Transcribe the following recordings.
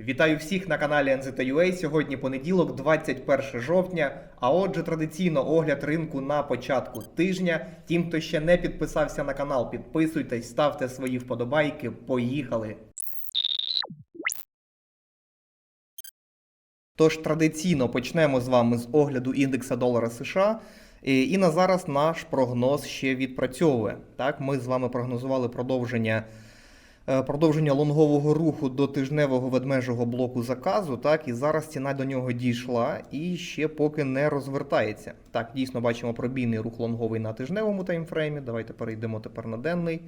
Вітаю всіх на каналі NZUA. Сьогодні понеділок, 21 жовтня. А отже, традиційно огляд ринку на початку тижня. Тим, хто ще не підписався на канал, підписуйтесь, ставте свої вподобайки. Поїхали! Тож традиційно почнемо з вами з огляду індекса долара США. І на зараз наш прогноз ще відпрацьовує. Так, ми з вами прогнозували продовження, продовження лонгового руху до тижневого ведмежого блоку заказу. Так, і зараз ціна до нього дійшла і ще поки не розвертається. Так, дійсно бачимо пробійний рух лонговий на тижневому таймфреймі. Давайте перейдемо тепер на денний.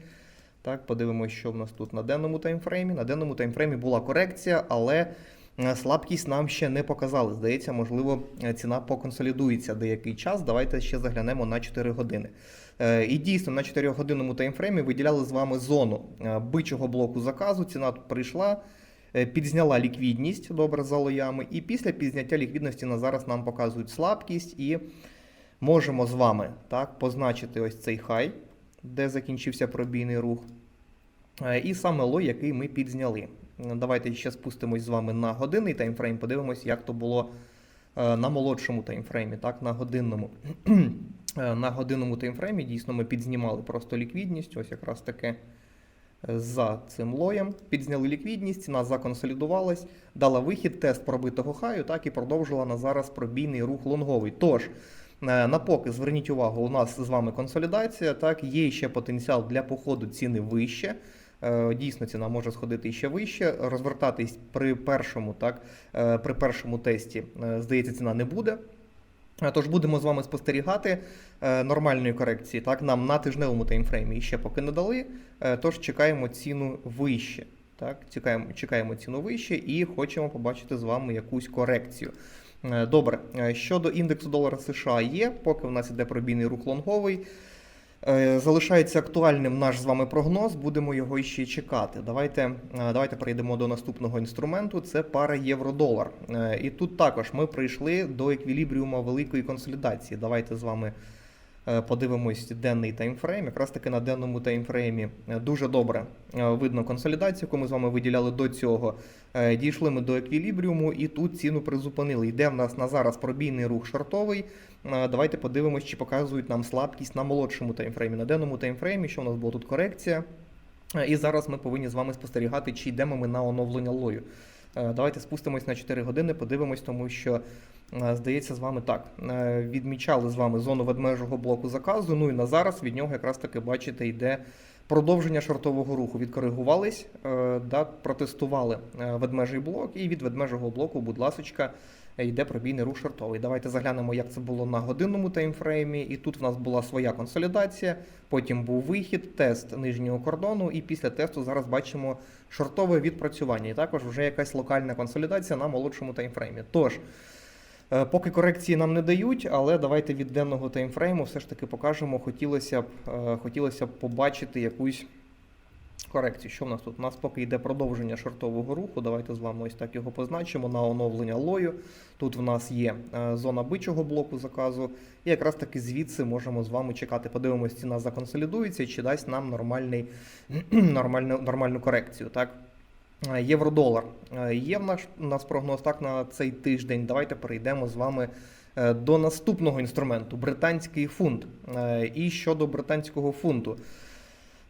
Так, подивимося, що в нас тут на денному таймфреймі. На денному таймфреймі була корекція, але е, слабкість нам ще не показали. Здається, можливо, е, ціна поконсолідується деякий час. Давайте ще заглянемо на 4 години. Е, І дійсно на 4 годинному таймфреймі виділяли з вами зону е, бичого блоку заказу. Ціна тут прийшла. е, Підзняла ліквідність добре за лоями, і після підзняття ліквідності на зараз нам показують слабкість, і можемо з вами так позначити ось цей хай, де закінчився пробійний рух. Е, І саме лой, який ми підзняли. Давайте ще спустимось з вами на годинний таймфрейм, подивимось, як то було е, на молодшому таймфреймі, так, на годинному. Е, На годинному таймфреймі дійсно ми підзнімали просто ліквідність, ось якраз таки е, за цим лоєм. Підзняли ліквідність, ціна законсолідувалась, дала вихід, тест пробитого хаю, так і продовжила на зараз пробійний рух лонговий. Тож, е, на поки зверніть увагу, у нас з вами консолідація, так, є ще потенціал для походу ціни вище. Е, Дійсно, ціна може сходити ще вище. Розвертатись при першому, так, е, при першому тесті, е, здається, ціна не буде. Тож будемо з вами спостерігати нормальної корекції. Так, нам на тижневому таймфреймі ще поки не дали. Тож чекаємо ціну вище. Так, чекаємо, чекаємо ціну вище і хочемо побачити з вами якусь корекцію. Добре, щодо індексу долара США є, поки в нас іде пробійний рух лонговий. Е, Залишається актуальним наш з вами прогноз, будемо його ще чекати. Давайте, е, давайте перейдемо до наступного інструменту. Це пара євро-долар. Е, І тут також ми прийшли до еквілібріума великої консолідації. Давайте з вами подивимось денний таймфрейм. Якраз таки на денному таймфреймі е, дуже добре е, видно консолідацію, яку ми з вами виділяли до цього. Е, Дійшли ми до еквілібріуму і тут ціну призупинили. Йде в нас на зараз пробійний рух шортовий. Е, Давайте подивимось, чи показують нам слабкість на молодшому таймфреймі. На денному таймфреймі, що у нас була тут корекція. Е, І зараз ми повинні з вами спостерігати, чи йдемо ми на оновлення лою. Е, Давайте спустимось на 4 години, подивимось, тому що е, здається, з вами так. е, Відмічали з вами зону ведмежого блоку заказу. Ну і на зараз від нього якраз таки бачите, йде продовження шортового руху. Відкоригувались, да, протестували ведмежий блок, і від ведмежого блоку, будь ласочка, йде пробійний рух шортовий. Давайте заглянемо, як це було на годинному таймфреймі. І тут в нас була своя консолідація, потім був вихід, тест нижнього кордону, і після тесту зараз бачимо шортове відпрацювання. І також вже якась локальна консолідація на молодшому таймфреймі. Тож. е, Поки корекції нам не дають, але давайте від денного таймфрейму все ж таки покажемо. Хотілося б, е, хотілося б побачити якусь корекцію. Що в нас тут? У нас поки йде продовження шортового руху. Давайте з вами ось так його позначимо на оновлення лою. Тут в нас є е, зона бичого блоку заказу, і якраз таки звідси можемо з вами чекати. Подивимось, ціна законсолідується, чи дасть нам нормальний, нормальну, нормальну корекцію. Так? Е, Євро-долар. Е, Є в наш, у нас прогноз так на цей тиждень. Давайте перейдемо з вами до наступного інструменту британський фунт. І щодо британського фунту.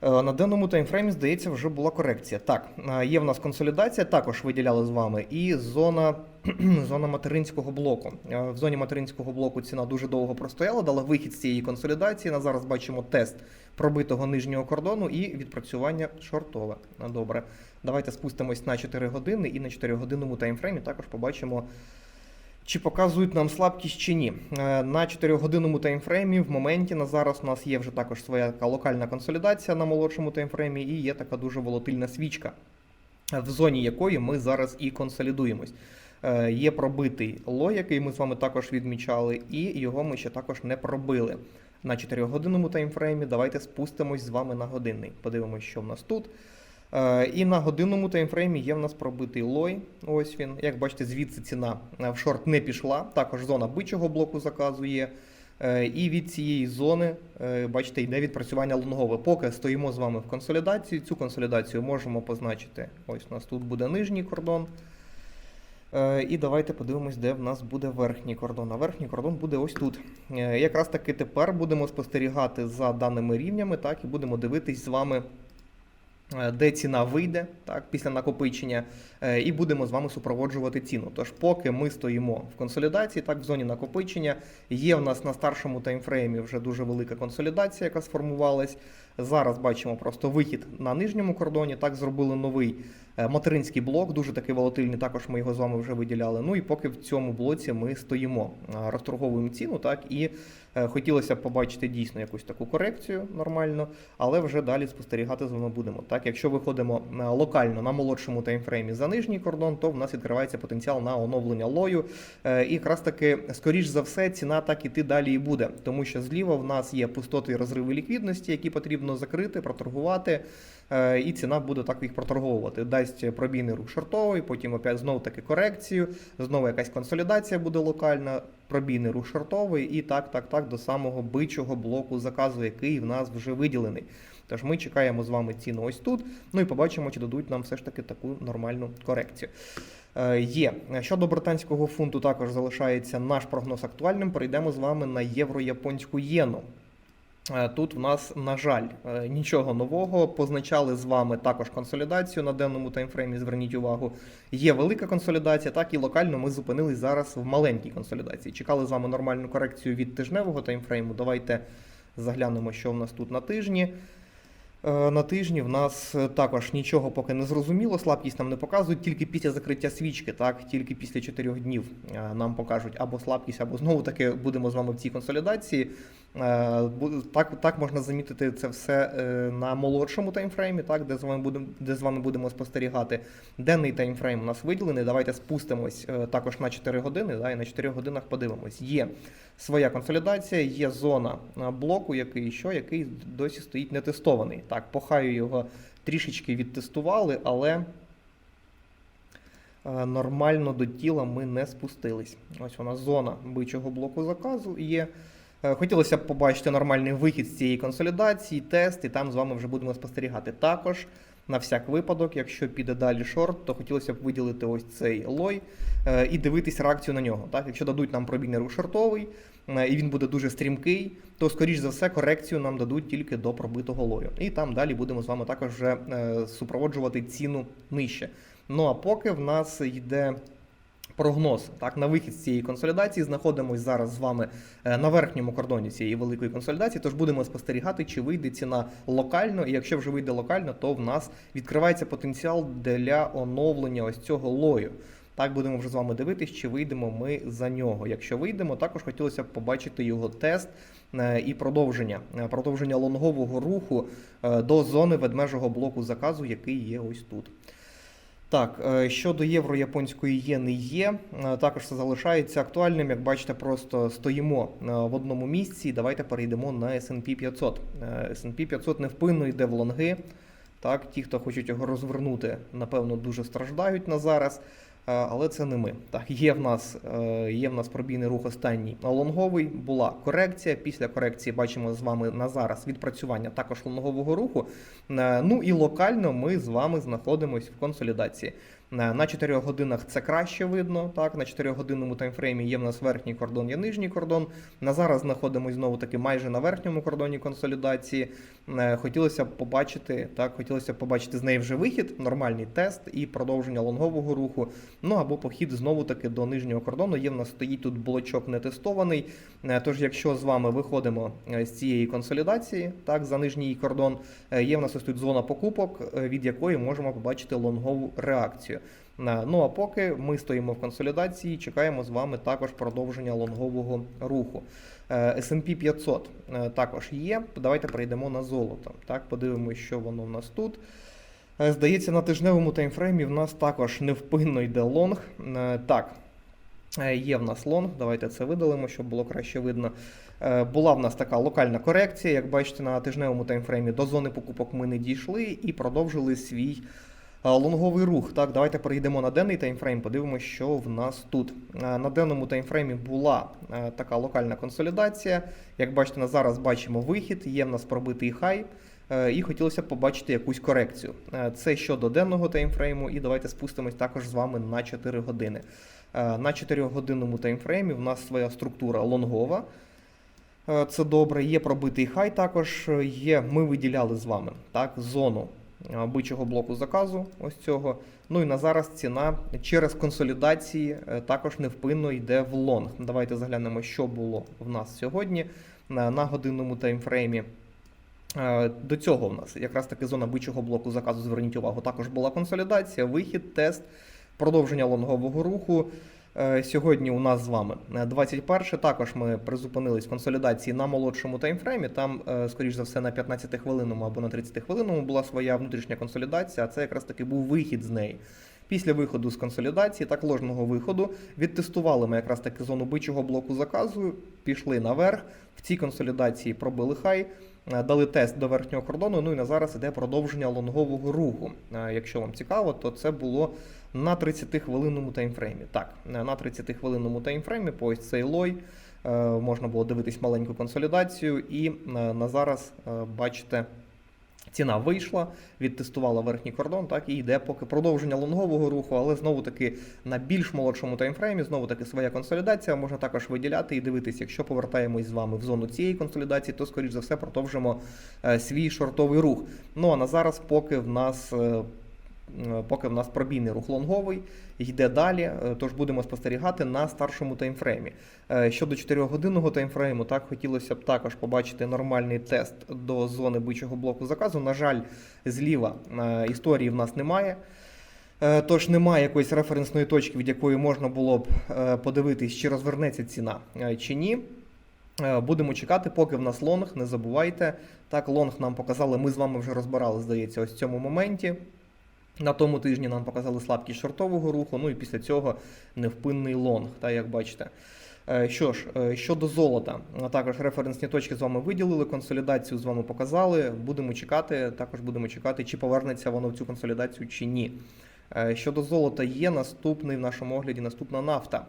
Е, На даному таймфреймі, здається, вже була корекція. Так, е, є в нас консолідація, також виділяли з вами, і зона, зона материнського блоку. Е, В зоні материнського блоку ціна дуже довго простояла, дала вихід з цієї консолідації. На зараз бачимо тест пробитого нижнього кордону і відпрацювання шортове. Добре. Давайте спустимось на 4 години і на 4 годинному таймфреймі також побачимо. Чи показують нам слабкість чи ні. Е, На 4-годинному таймфреймі в моменті на зараз у нас є вже також своя така локальна консолідація на молодшому таймфреймі і є така дуже волатильна свічка, в зоні якої ми зараз і консолідуємось. Е, Є пробитий лой, який ми з вами також відмічали, і його ми ще також не пробили. На 4-годинному таймфреймі давайте спустимось з вами на годинний. Подивимось, що в нас тут. Е, І на годинному таймфреймі є в нас пробитий лой. Ось він. Як бачите, звідси ціна е, в шорт не пішла. Також зона бичого блоку заказу є. Е, І від цієї зони, бачите, йде відпрацювання лонгове. Поки стоїмо з вами в консолідації. Цю консолідацію можемо позначити. Ось у нас тут буде нижній кордон. І давайте подивимось, де в нас буде верхній кордон. А верхній кордон буде ось тут. Якраз таки тепер будемо спостерігати за даними рівнями, так, і будемо дивитись з вами, де ціна вийде так, після накопичення, е, і будемо з вами супроводжувати ціну. Тож, поки ми стоїмо в консолідації, так, в зоні накопичення, є в нас на старшому таймфреймі вже дуже велика консолідація, яка сформувалась. Зараз бачимо просто вихід на нижньому кордоні. Так зробили новий е, материнський блок, дуже такий волатильний. Також ми його з вами вже виділяли. Ну і поки в цьому блоці ми стоїмо, е, розторговуємо ціну, так і е, хотілося б побачити дійсно якусь таку корекцію нормально, але вже далі спостерігати з вами будемо. Так, якщо виходимо е, локально на молодшому таймфреймі за нижній кордон, то в нас відкривається потенціал на оновлення лою. Е, І якраз таки, скоріш за все, ціна так іти далі і буде, тому що зліва в нас є пустоти і розриви ліквідності, які потрібно закрити, проторгувати. Е, І ціна буде так їх проторговувати. Дасть пробійний рух шортовий, потім опять знову таки корекцію, знову якась консолідація буде локальна, пробійний рух шортовий, і так, так, так, до самого бичого блоку заказу, який в нас вже виділений. Тож ми чекаємо з вами ціну ось тут. Ну і побачимо, чи дадуть нам все ж таки таку нормальну корекцію. Е, Є щодо британського фунту, також залишається наш прогноз актуальним. Перейдемо з вами на євро-японську єну. Е, Тут в нас, на жаль, е, нічого нового. Позначали з вами також консолідацію на денному таймфреймі. Зверніть увагу. Є велика консолідація, так і локально ми зупинились зараз в маленькій консолідації. Чекали з вами нормальну корекцію від тижневого таймфрейму. Давайте заглянемо, що в нас тут на тижні. Е, На тижні в нас е, також нічого поки не зрозуміло, слабкість нам не показують, тільки після закриття свічки, так, тільки після 4 днів е, нам покажуть або слабкість, або знову таки будемо з вами в цій консолідації. Так, так можна замітити це все на молодшому таймфреймі, так, де з вами будемо, де з вами будемо спостерігати. Денний таймфрейм у нас виділений. Давайте спустимось також на 4 години, да, і на 4 годинах подивимось. Є своя консолідація, є зона блоку, який що, який досі стоїть не тестований. Так, по хаю його трішечки відтестували, але е, нормально до тіла ми не спустились. Ось вона зона бичого блоку заказу є. Е, Хотілося б побачити нормальний вихід з цієї консолідації, тест, і там з вами вже будемо спостерігати. Також на всяк випадок, якщо піде далі шорт, то хотілося б виділити ось цей лой е, і дивитись реакцію на нього. Так, якщо дадуть нам пробійний рух шортовий, і він буде дуже стрімкий, то скоріш за все корекцію нам дадуть тільки до пробитого лою. І там далі будемо з вами також вже е, супроводжувати ціну нижче. Ну а поки в нас йде прогноз так на вихід з цієї консолідації. Знаходимось зараз з вами е, на верхньому кордоні цієї великої консолідації. Тож будемо спостерігати, чи вийде ціна локально. І якщо вже вийде локально, то в нас відкривається потенціал для оновлення ось цього лою. Так будемо вже з вами дивитись, чи вийдемо ми за нього. Якщо вийдемо, також хотілося б побачити його тест е, і продовження. Е, Продовження лонгового руху е, до зони ведмежого блоку заказу, який є ось тут. Так, щодо євро-японської єни є, також це залишається актуальним. Як бачите, просто стоїмо в одному місці. Давайте перейдемо на S&P 500. Е, S&P 500 невпинно йде в лонги. Так, ті, хто хочуть його розвернути, напевно, дуже страждають на зараз. Але це не ми. Так, є в нас е, є в нас пробійний рух останній лонговий. Була корекція. Після корекції бачимо з вами на зараз відпрацювання також лонгового руху. Е, Ну і локально ми з вами знаходимося в консолідації. Е, На 4 годинах це краще видно. Так, на 4 годинному таймфреймі є в нас верхній кордон, є нижній кордон. На зараз знаходимося знову таки майже на верхньому кордоні консолідації. Е, Хотілося б побачити, так, хотілося б побачити з неї вже вихід, нормальний тест і продовження лонгового руху. Ну або похід знову таки до нижнього кордону. Є в нас стоїть тут блочок не тестований. Е, Тож, якщо з вами виходимо з цієї консолідації, так, за нижній кордон, є в нас ось тут зона покупок, від якої можемо побачити лонгову реакцію. Е, Ну а поки ми стоїмо в консолідації, чекаємо з вами також продовження лонгового руху. Е, S&P 500 е, також є. Давайте перейдемо на золото. Так, подивимося, що воно в нас тут. Здається, на тижневому таймфреймі в нас також невпинно йде лонг. Так, є в нас лонг. Давайте це видалимо, щоб було краще видно. Була в нас така локальна корекція. Як бачите, на тижневому таймфреймі до зони покупок ми не дійшли і продовжили свій лонговий рух. Так, давайте перейдемо на денний таймфрейм, подивимося, що в нас тут. На денному таймфреймі була така локальна консолідація. Як бачите, на зараз бачимо вихід, є в нас пробитий хай. Е, І хотілося б побачити якусь корекцію. Е, Це щодо денного таймфрейму, і давайте спустимось також з вами на 4 години. Е, На 4-годинному таймфреймі в нас своя структура лонгова. Це добре. Є пробитий хай також. Є, ми виділяли з вами так, зону бичого блоку заказу. Ось цього. Ну і на зараз ціна через консолідації е, також невпинно йде в лонг. Давайте заглянемо, що було в нас сьогодні на, на годинному таймфреймі. Е, До цього в нас якраз таки зона бичого блоку заказу. Зверніть увагу. Також була консолідація, вихід, тест, продовження лонгового руху. Е, Сьогодні у нас з вами е, 21. Також ми призупинились в консолідації на молодшому таймфреймі. Там, е, скоріш за все, на 15 хвилинному або на 30 хвилинному була своя внутрішня консолідація, а це якраз таки був вихід з неї. Після виходу з консолідації, так ложного виходу, відтестували ми якраз таки зону бичого блоку заказу, пішли наверх. В цій консолідації пробили хай, е, дали тест до верхнього кордону. Ну і на зараз іде продовження лонгового руху. Е, Якщо вам цікаво, то це було на 30-хвилинному таймфреймі. Так, е, на 30-хвилинному таймфреймі по цей лой е, можна було дивитись маленьку консолідацію, і е, на зараз е, бачите. Ціна вийшла, відтестувала верхній кордон, так і йде поки продовження лонгового руху, але знову таки на більш молодшому таймфреймі, знову таки своя консолідація можна також виділяти і дивитись, якщо повертаємось з вами в зону цієї консолідації, то скоріш за все продовжимо е, свій шортовий рух. Ну а на зараз, поки в нас. Е, Поки в нас пробійний рух лонговий йде далі, е, тож будемо спостерігати на старшому таймфреймі. Е, Щодо 4-годинного таймфрейму, так хотілося б також побачити нормальний тест до зони бичого блоку заказу. На жаль, зліва історії в нас немає. Тож немає якоїсь референсної точки, від якої можна було б подивитись, чи розвернеться ціна чи ні. Будемо чекати, поки в нас лонг, не забувайте. Так, лонг нам показали, ми з вами вже розбирали, здається, ось в цьому моменті. На тому тижні нам показали слабкість шортового руху, ну і після цього невпинний лонг, та як бачите. Е, Що ж, е, щодо золота, також референсні точки з вами виділили, консолідацію з вами показали. Будемо чекати, також будемо чекати, чи повернеться воно в цю консолідацію чи ні. Е, Щодо золота, є наступний в нашому огляді наступна нафта.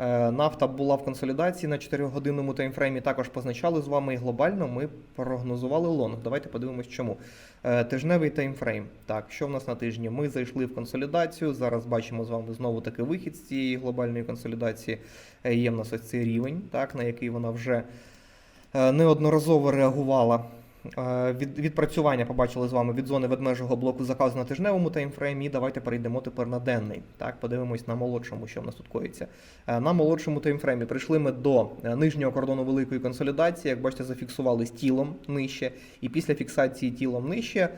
Е, Нафта була в консолідації на 4-годинному таймфреймі. Також позначали з вами і глобально. Ми прогнозували лонг. Давайте подивимось, чому. Е, Тижневий таймфрейм. Так, що в нас на тижні? Ми зайшли в консолідацію. Зараз бачимо з вами знову таки вихід з цієї глобальної консолідації. Е, Є в нас ось цей рівень, так, на який вона вже неодноразово реагувала. Е, Від, відпрацювання побачили з вами від зони ведмежого блоку заказу на тижневому таймфреймі. І давайте перейдемо тепер на денний. Так, подивимось на молодшому, що в нас тут коїться. Е, На молодшому таймфреймі прийшли ми до е, нижнього кордону великої консолідації. Як бачите, зафіксувались тілом нижче, і після фіксації тілом нижче.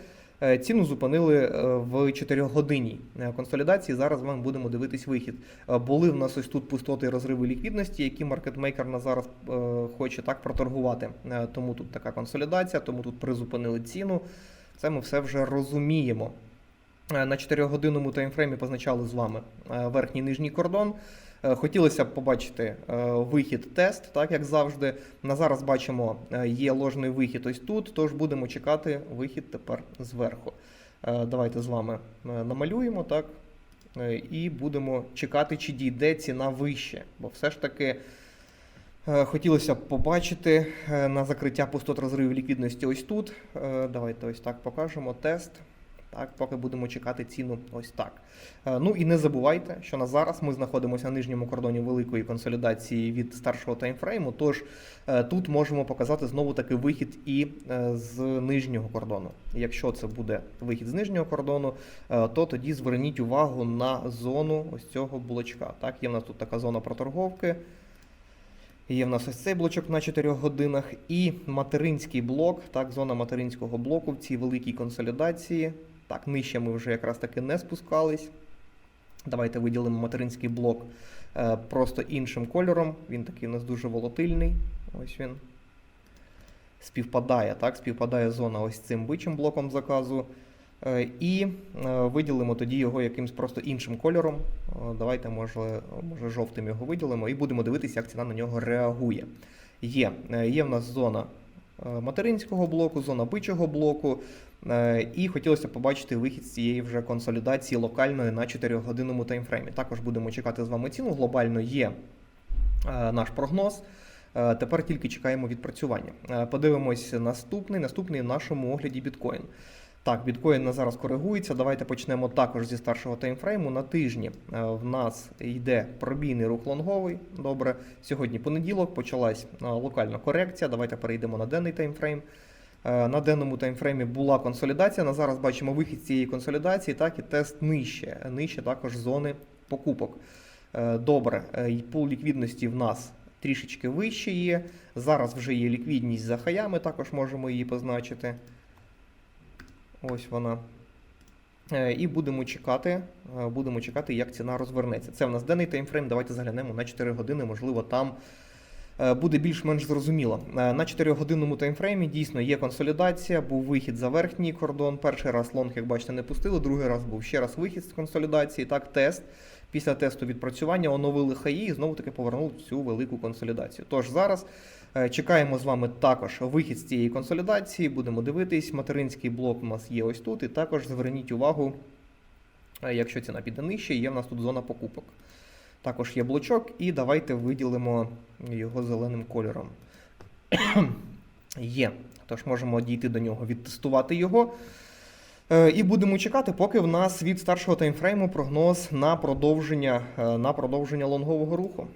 Е, Ціну зупинили е, в 4 годинній консолідації. Зараз ми будемо дивитись вихід. Е, Були в нас ось тут пустоти розриви ліквідності, які маркетмейкер на зараз е, хоче так проторгувати. Е, Тому тут така консолідація, тому тут призупинили ціну. Це ми все вже розуміємо. Е, На 4-годинному таймфреймі позначали з вами е, верхній нижній кордон. Е, Хотілося б побачити е, вихід тест, так як завжди. На зараз бачимо, е, є ложний вихід ось тут, тож будемо чекати вихід тепер зверху. Давайте з вами намалюємо так. І будемо чекати, чи дійде ціна вище. Бо все ж таки хотілося б побачити на закриття пустот розривів ліквідності ось тут. Давайте ось так покажемо тест. Так, поки будемо чекати ціну ось так. Е, Ну і не забувайте, що на зараз ми знаходимося на нижньому кордоні великої консолідації від старшого таймфрейму. Тож е, тут можемо показати знову таки вихід і е, з нижнього кордону. Якщо це буде вихід з нижнього кордону, то тоді зверніть увагу на зону ось цього блочка. Так, є в нас тут така зона проторговки. Є в нас ось цей блочок на 4 годинах і материнський блок, так, зона материнського блоку в цій великій консолідації. Так, нижче ми вже якраз таки не спускались. Давайте виділимо материнський блок е, просто іншим кольором. Він такий у нас дуже волатильний. Ось він. Співпадає, так, співпадає зона ось цим бичим блоком заказу. Е, І е, виділимо тоді його якимсь просто іншим кольором. Давайте, може, може жовтим його виділимо і будемо дивитися, як ціна на нього реагує. Є, є в нас зона материнського блоку, зона бичого блоку. Е, І хотілося побачити вихід з цієї вже консолідації локальної на 4-годинному таймфреймі. Також будемо чекати з вами ціну. Глобально є е, наш прогноз. Е, Тепер тільки чекаємо відпрацювання. Е, Подивимось наступний, наступний в нашому огляді біткоін. Так, біткоін на зараз коригується. Давайте почнемо також зі старшого таймфрейму. На тижні е, в нас йде пробійний рух лонговий. Добре, сьогодні понеділок почалась е, локальна корекція. Давайте перейдемо на денний таймфрейм. Е, На денному таймфреймі була консолідація. На зараз бачимо вихід цієї консолідації, так і тест нижче. Нижче також зони покупок. Добре, пул ліквідності в нас трішечки вище є. Зараз вже є ліквідність за хаями, також можемо її позначити. Ось вона. Е, І будемо чекати, е, будемо чекати, як ціна розвернеться. Це в нас денний таймфрейм. Давайте заглянемо на 4 години. Можливо, там е, буде більш-менш зрозуміло. На 4-годинному таймфреймі дійсно є консолідація, був вихід за верхній кордон. Перший раз лонг, як бачите, не пустили, другий раз був ще раз вихід з консолідації. Так, тест. Після тесту відпрацювання оновили хаї і знову таки повернули цю велику консолідацію. Тож зараз е, чекаємо з вами також вихід з цієї консолідації. Будемо дивитись. Материнський блок у нас є ось тут. І також зверніть увагу, е, якщо ціна піде нижче, є в нас тут зона покупок. Також є блочок, і давайте виділимо його зеленим кольором. є. Тож можемо дійти до нього, відтестувати його. Е, І будемо чекати, поки в нас від старшого таймфрейму прогноз на продовження, е, на продовження лонгового руху.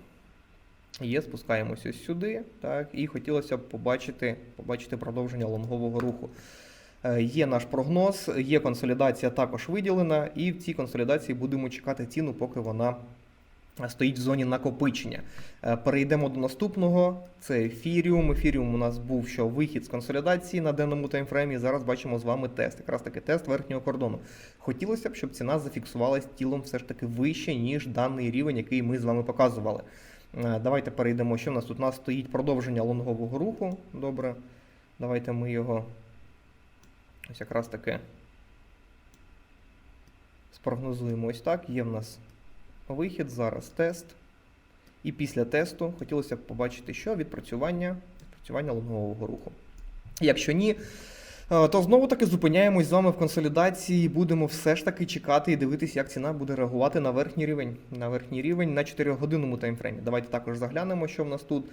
Є, спускаємося сюди, так, і хотілося б побачити, побачити продовження лонгового руху. Е, Є наш прогноз, є консолідація також виділена, і в цій консолідації будемо чекати ціну, поки вона стоїть в зоні накопичення. Е, Перейдемо до наступного. Це ефіріум. Ефіріум у нас був що вихід з консолідації на денному таймфреймі. Зараз бачимо з вами тест. Якраз таки тест верхнього кордону. Хотілося б, щоб ціна зафіксувалась тілом все ж таки вище, ніж даний рівень, який ми з вами показували. Е, Давайте перейдемо. Що в нас тут? У нас стоїть продовження лонгового руху. Добре. Давайте ми його ось якраз таки спрогнозуємо ось так. Є в нас вихід, зараз тест. І після тесту хотілося б побачити, що відпрацювання, відпрацювання лонгового руху. Якщо ні, е, то знову таки зупиняємось з вами в консолідації. Будемо все ж таки чекати і дивитися, як ціна буде реагувати на верхній рівень. На верхній рівень на 4-годинному таймфреймі. Давайте також заглянемо, що в нас тут.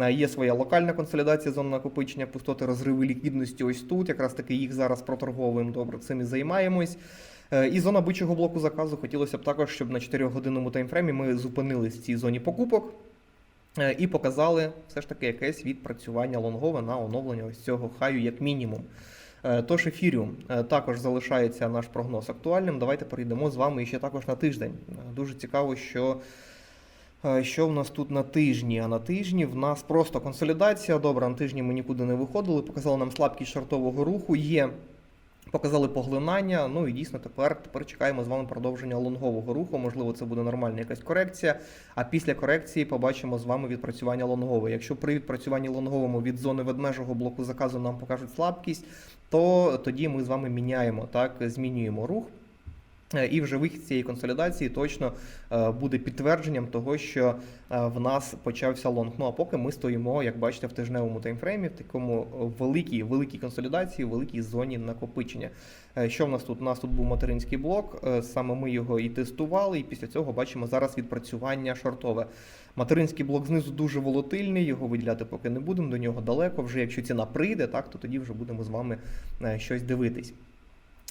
Е, Є своя локальна консолідація зон накопичення, пустоти, розриви ліквідності ось тут. Якраз таки їх зараз проторговуємо добре. Цим і займаємось. Е, І зона бичого блоку заказу хотілося б також, щоб на 4-годинному таймфреймі ми зупинились в цій зоні покупок е, і показали все ж таки якесь відпрацювання лонгове на оновлення ось цього хаю як мінімум. Е, Тож ефіріум також залишається наш прогноз актуальним. Давайте перейдемо з вами ще також на тиждень. Дуже цікаво, що. Що в нас тут на тижні? А на тижні в нас просто консолідація. Добре, на тижні ми нікуди не виходили, показали нам слабкість шартового руху. Є Показали поглинання. Ну і дійсно тепер, тепер чекаємо з вами продовження лонгового руху. Можливо, це буде нормальна якась корекція. А після корекції побачимо з вами відпрацювання лонгове. Якщо при відпрацюванні лонговому від зони ведмежого блоку заказу нам покажуть слабкість, то тоді ми з вами міняємо так, змінюємо рух. Е, І вже вихід цієї консолідації точно е, буде підтвердженням того, що е, в нас почався лонг. Ну а поки ми стоїмо, як бачите, в тижневому таймфреймі, в такому великій, великій консолідації, великій зоні накопичення. Що в нас тут? У нас тут був материнський блок, саме ми його і тестували, і після цього бачимо зараз відпрацювання шортове. Материнський блок знизу дуже волатильний, його виділяти поки не будемо, до нього далеко. Вже якщо ціна прийде, так, то тоді вже будемо з вами щось дивитись.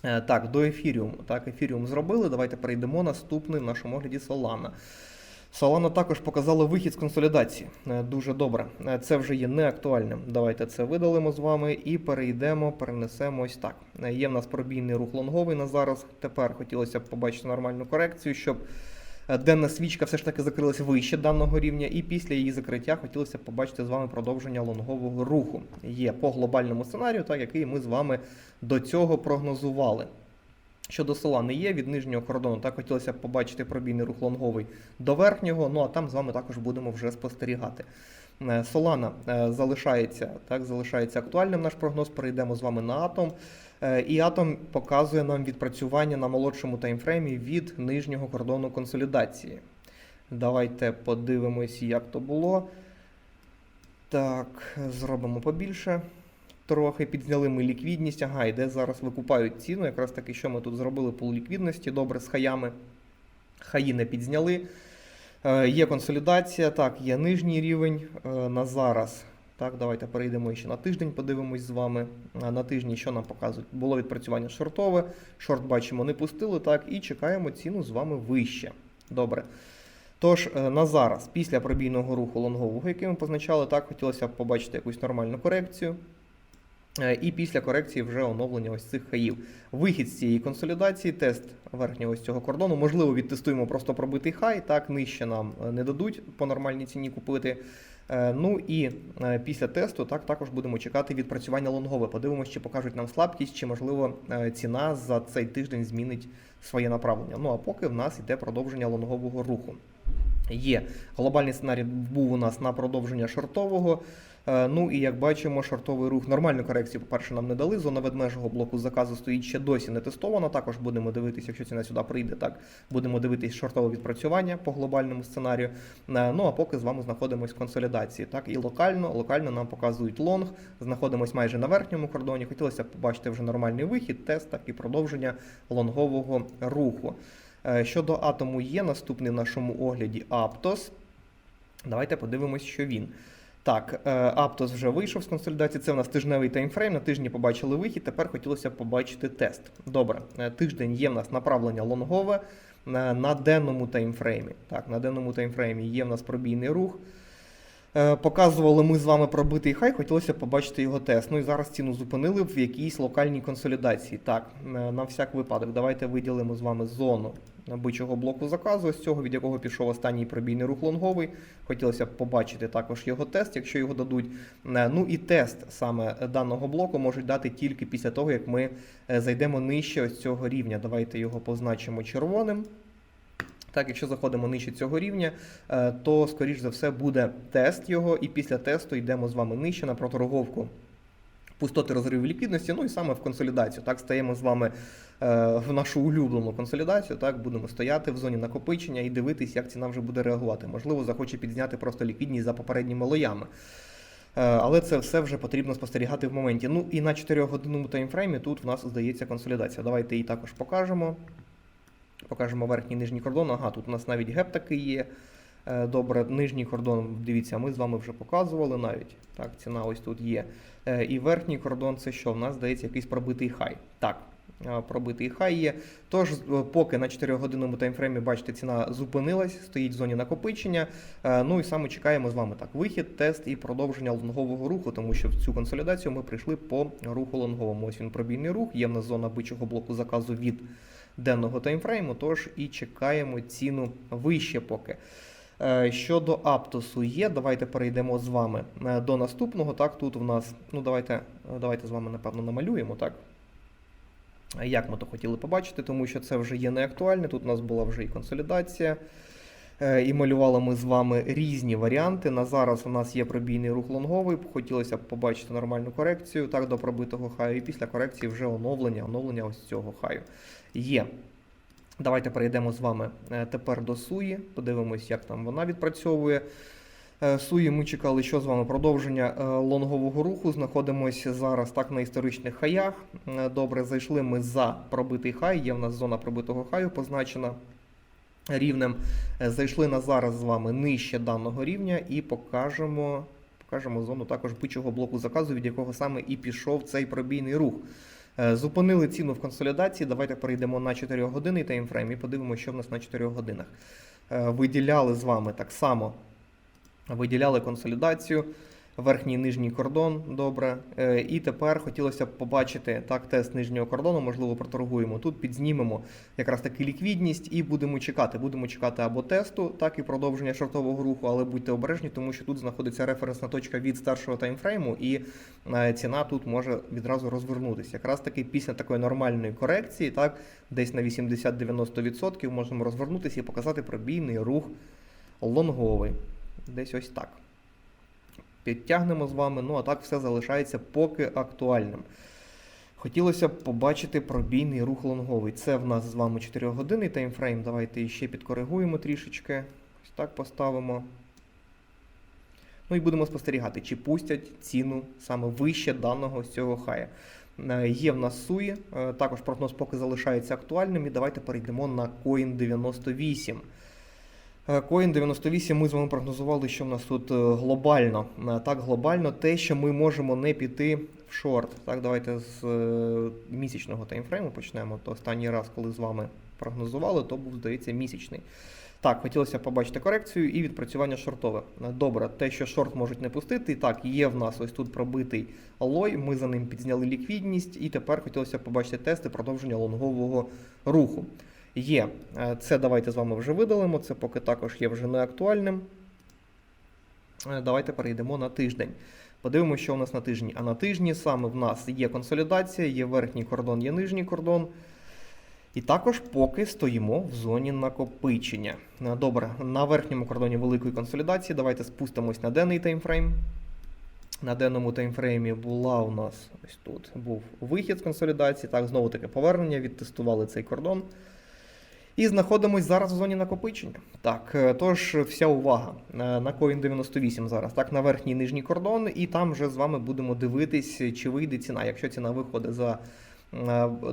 Е, Так, до ефіріуму. Так, ефіріум зробили. Давайте перейдемо. Наступний в нашому огляді Solana. Solana також показала вихід з консолідації. Е, Дуже добре. Е, Це вже є неактуальним. Давайте це видалимо з вами і перейдемо, перенесемо ось так. Є в нас пробійний рух лонговий на зараз. Тепер хотілося б побачити нормальну корекцію, щоб денна свічка все ж таки закрилася вище даного рівня, і після її закриття хотілося б побачити з вами продовження лонгового руху. Є по глобальному сценарію, так який ми з вами до цього прогнозували. Щодо села не є від нижнього кордону, так хотілося б побачити пробійний рух лонговий до верхнього. Ну а там з вами також будемо вже спостерігати. Е, Солана е, залишається так, залишається актуальним наш прогноз. Перейдемо з вами на атом. Е, І атом показує нам відпрацювання на молодшому таймфреймі від нижнього кордону консолідації. Давайте подивимось, як то було. Так, зробимо побільше. Трохи підзняли ми ліквідність. Ага, і де зараз викупають ціну. Якраз таки, що ми тут зробили по ліквідності. Добре, з хаями. Хаї не підзняли. Е, Є консолідація, так, є нижній рівень е, на зараз. Так, давайте перейдемо ще на тиждень, подивимось з вами. На тижні що нам показують? Було відпрацювання шортове, шорт бачимо, не пустили, так, і чекаємо ціну з вами вище. Добре. Тож, е, на зараз, після пробійного руху лонгового, який ми позначали, так, хотілося б побачити якусь нормальну корекцію. Е, І після корекції вже оновлення ось цих хаїв. Вихід з цієї консолідації, тест верхнього ось цього кордону. Можливо, відтестуємо просто пробитий хай, так нижче нам е, не дадуть по нормальній ціні купити. Е, Ну і після тесту так також будемо чекати відпрацювання лонгове. Подивимося, чи покажуть нам слабкість, чи можливо ціна за цей тиждень змінить своє направлення. Ну а поки в нас йде продовження лонгового руху. Є глобальний сценарій був у нас на продовження шортового. Е, Ну і як бачимо, шортовий рух нормальну корекцію, по-перше, нам не дали. Зона ведмежого блоку заказу стоїть ще досі не тестована. Також будемо дивитися, якщо ціна сюди прийде, так будемо дивитись шортове відпрацювання по глобальному сценарію. Е, Ну а поки з вами знаходимося в консолідації. Так і локально, локально нам показують лонг. Знаходимось майже на верхньому кордоні. Хотілося б побачити вже нормальний вихід, тест так і продовження лонгового руху. Е, Щодо атому є наступний в нашому огляді Аптос. Давайте подивимось, що він. Так, е, Аптос вже вийшов з консолідації. Це в нас тижневий таймфрейм. На тижні побачили вихід. Тепер хотілося побачити тест. Добре, е, тиждень є в нас направлення лонгове е, на денному таймфреймі. Так, на денному таймфреймі є в нас пробійний рух. Е, Показували ми з вами пробитий хай, хотілося побачити його тест. Ну і зараз ціну зупинили в якійсь локальній консолідації. Так, е, на всяк випадок, давайте виділимо з вами зону бичого блоку заказу, з цього від якого пішов останній пробійний рух лонговий. Хотілося б побачити також його тест, якщо його дадуть. Е, Ну і тест саме даного блоку можуть дати тільки після того, як ми зайдемо нижче ось цього рівня. Давайте його позначимо червоним. Так, якщо заходимо нижче цього рівня, е, то, скоріш за все, буде тест його, і після тесту йдемо з вами нижче на проторговку пустоти розриву ліквідності, ну і саме в консолідацію. Так, стаємо з вами е, в нашу улюблену консолідацію. Так, будемо стояти в зоні накопичення і дивитись, як ціна вже буде реагувати. Можливо, захоче підзняти просто ліквідність за попередніми лоями. Е, Але це все вже потрібно спостерігати в моменті. Ну і на 4-годинному таймфреймі тут в нас здається консолідація. Давайте її також покажемо. Покажемо верхній і нижній кордон. Ага, тут у нас навіть геп такий є. Е, Добре, нижній кордон, дивіться, ми з вами вже показували навіть. Так, ціна ось тут є. Е, І верхній кордон це що? У нас здається якийсь пробитий хай. Так, е, пробитий хай є. Тож, поки на 4-годинному таймфреймі, бачите, ціна зупинилась, стоїть в зоні накопичення. Ну і саме чекаємо з вами так. Вихід, тест і продовження лонгового руху, тому що в цю консолідацію ми прийшли по руху лонговому. Ось він пробійний рух, є в нас зона бичого блоку заказу від денного таймфрейму, тож і чекаємо ціну вище поки. Е, Щодо Аптосу є, давайте перейдемо з вами е, до наступного. Так, тут в нас, ну давайте, е, давайте з вами, напевно, намалюємо, так? Як ми то хотіли побачити, тому що це вже є не актуальне. Тут у нас була вже і консолідація. І малювали ми з вами різні варіанти. На зараз у нас є пробійний рух лонговий. Хотілося б побачити нормальну корекцію так до пробитого хаю. І після корекції вже оновлення, оновлення ось цього хаю. Є. Давайте перейдемо з вами е, тепер до Суї. Подивимось, як там вона відпрацьовує. Е, Суї ми чекали, що з вами продовження е, лонгового руху. Знаходимося зараз так на історичних хаях. Добре, зайшли ми за пробитий хай. Є в нас зона пробитого хаю позначена рівнем. Зайшли на зараз з вами нижче даного рівня і покажемо, покажемо зону також бичого блоку заказу, від якого саме і пішов цей пробійний рух. Е, Зупинили ціну в консолідації. Давайте перейдемо на 4 години таймфрейм і подивимося, що в нас на 4 годинах. Е, Виділяли з вами так само. Виділяли консолідацію, верхній нижній кордон, добре. Е, І тепер хотілося б побачити так, тест нижнього кордону, можливо, проторгуємо. Тут підзнімемо якраз таки ліквідність і будемо чекати. Будемо чекати або тесту, так і продовження шортового руху, але будьте обережні, тому що тут знаходиться референсна точка від старшого таймфрейму, і е, ціна тут може відразу розвернутися. Якраз таки після такої нормальної корекції, так, десь на 80-90% можемо розвернутися і показати пробійний рух лонговий. Десь ось так підтягнемо з вами. Ну а так все залишається поки актуальним. Хотілося б побачити пробійний рух лонговий. Це в нас з вами 4 години таймфрейм. Давайте ще підкоригуємо трішечки. Ось так поставимо. Ну і будемо спостерігати, чи пустять ціну саме вище даного з цього хая. Е, є в нас суї, е, також прогноз поки залишається актуальним. І давайте перейдемо на Coin98. Е, Коін 98 ми з вами прогнозували, що в нас тут е, глобально. Е, так, глобально те, що ми можемо не піти в шорт. Так, давайте з місячного таймфрейму почнемо. То останній раз, коли з вами прогнозували, то був, здається, місячний. Так, хотілося побачити корекцію і відпрацювання шортове. Добре, те, що шорт можуть не пустити. Так, є в нас ось тут пробитий лой, ми за ним підзняли ліквідність, і тепер хотілося побачити тести продовження лонгового руху. Є. Е, Це давайте з вами вже видалимо. Це поки також є вже не актуальним. Е, Давайте перейдемо на тиждень. Подивимося, що у нас на тижні. А на тижні саме в нас є консолідація, є верхній кордон, є нижній кордон. І також поки стоїмо в зоні накопичення. Е, Добре, на верхньому кордоні великої консолідації. Давайте спустимось на денний таймфрейм. На денному таймфреймі була у нас ось тут був вихід з консолідації. Так, знову таки повернення, відтестували цей кордон. І знаходимось зараз в зоні накопичення. Так, е, тож вся увага е, на Coin 98 зараз. Так, на верхній і нижній кордон, і там вже з вами будемо дивитись, чи вийде ціна. Якщо ціна виходить за е,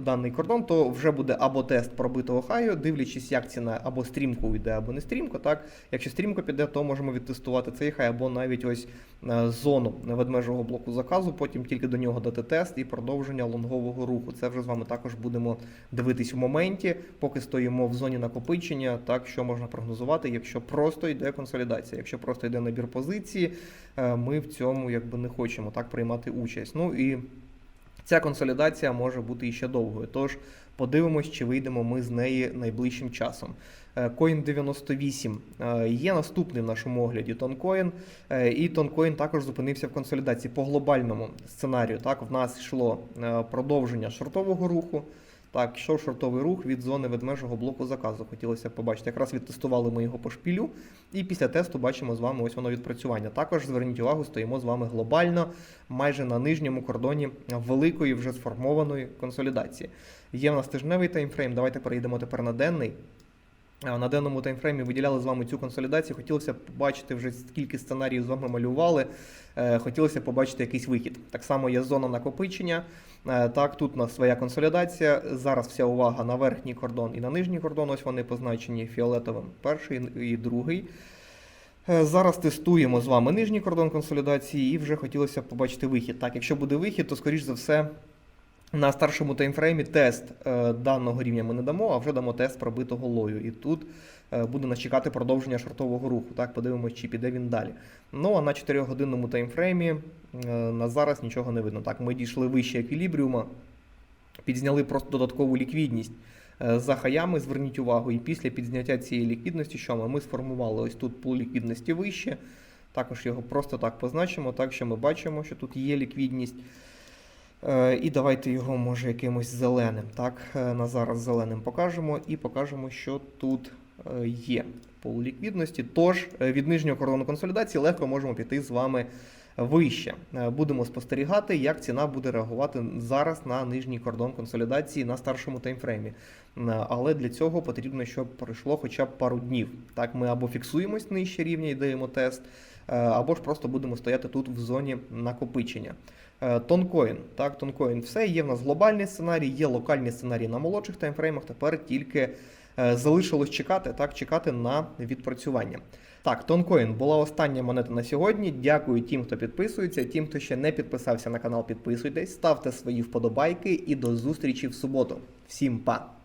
даний кордон, то вже буде або тест пробитого хаю, дивлячись, як ціна або стрімко йде, або не стрімко. Так, якщо стрімко піде, то можемо відтестувати цей хай, або навіть ось е, зону ведмежого блоку заказу, потім тільки до нього дати тест і продовження лонгового руху. Це вже з вами також будемо дивитись в моменті, поки стоїмо в зоні накопичення, так що можна прогнозувати, якщо просто йде консолідація, якщо просто йде набір позиції, е, ми в цьому якби не хочемо так приймати участь. Ну і ця консолідація може бути іще довгою. Тож подивимось, чи вийдемо ми з неї найближчим часом. Е, Coin 98 е, є наступний в нашому огляді тонкоін, е, і тонкоін також зупинився в консолідації по глобальному сценарію. Так, в нас йшло продовження шортового руху. Так, йшов шортовий рух від зони ведмежого блоку заказу. Хотілося б побачити. Якраз відтестували ми його по шпілю, і після тесту бачимо з вами ось воно відпрацювання. Також зверніть увагу, стоїмо з вами глобально, майже на нижньому кордоні великої вже сформованої консолідації. Є в нас тижневий таймфрейм. Давайте перейдемо тепер на денний. На денному таймфреймі виділяли з вами цю консолідацію. Хотілося б побачити вже скільки сценаріїв з вами малювали. Е, Хотілося б побачити якийсь вихід. Так само є зона накопичення. Е, Так, тут у нас своя консолідація. Зараз вся увага на верхній кордон і на нижній кордон. Ось вони позначені фіолетовим перший і другий. Е, Зараз тестуємо з вами нижній кордон консолідації і вже хотілося б побачити вихід. Так, якщо буде вихід, то скоріш за все. На старшому таймфреймі тест е, даного рівня ми не дамо, а вже дамо тест пробитого лою. І тут е, буде нас чекати продовження шортового руху. Так, подивимось, чи піде він далі. Ну а на 4-годинному таймфреймі е, на зараз нічого не видно. Так, ми дійшли вище еквілібріума, підзняли просто додаткову ліквідність. За хаями зверніть увагу, і після підзняття цієї ліквідності, що ми? Ми сформували ось тут пул ліквідності вище. Також його просто так позначимо, так що ми бачимо, що тут є ліквідність. Е, І давайте його може якимось зеленим. Так, е, на зараз зеленим покажемо і покажемо, що тут е, є пул ліквідності. Тож від нижнього кордону консолідації легко можемо піти з вами вище. Будемо спостерігати, як ціна буде реагувати зараз на нижній кордон консолідації на старшому таймфреймі. Але для цього потрібно, щоб пройшло хоча б пару днів. Так, ми або фіксуємось нижче рівня і даємо тест, або ж просто будемо стояти тут в зоні накопичення. Е, Тонкоін, так, тонкоін, все є в нас глобальний сценарій, є локальні сценарії на молодших таймфреймах. Тепер тільки е, залишилось чекати, так, чекати на відпрацювання. Так, тонкоін була остання монета на сьогодні. Дякую тим, хто підписується. Тим, хто ще не підписався на канал, підписуйтесь, ставте свої вподобайки і до зустрічі в суботу. Всім па!